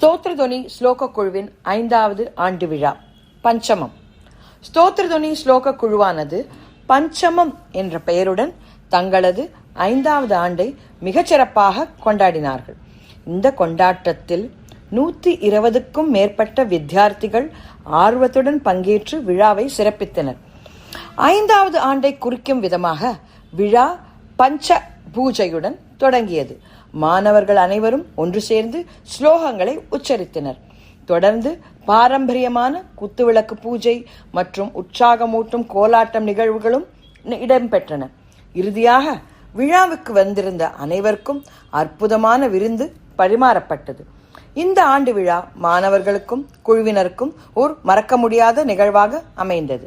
ஸ்தோத்திரதுவனி ஸ்லோக குழுவின் ஐந்தாவது ஆண்டு விழா பஞ்சமம். ஸ்தோத்திரதுவனி ஸ்லோக குழுவானது பஞ்சமம் என்ற பெயருடன் தங்களது ஐந்தாவது ஆண்டை மிகச்சிறப்பாக கொண்டாடினார்கள். இந்த கொண்டாட்டத்தில் நூற்றி இருபதுக்கும் மேற்பட்ட வித்தியார்த்திகள் ஆர்வத்துடன் பங்கேற்று விழாவை சிறப்பித்தனர். ஐந்தாவது ஆண்டை குறிக்கும் விதமாக விழா பஞ்ச பூஜையுடன் தொடங்கியது. மாணவர்கள் அனைவரும் ஒன்று சேர்ந்து ஸ்லோகங்களை உச்சரித்தனர். தொடர்ந்து பாரம்பரியமான குத்துவிளக்கு பூஜை மற்றும் உற்சாகமூட்டும் கோலாட்டம் நிகழ்வுகளும் இடம்பெற்றன. இறுதியாக விழாவுக்கு வந்திருந்த அனைவருக்கும் அற்புதமான விருந்து பரிமாறப்பட்டது. இந்த ஆண்டு விழா மாணவர்களுக்கும் குழுவினருக்கும் ஒரு மறக்க முடியாத நிகழ்வாக அமைந்தது.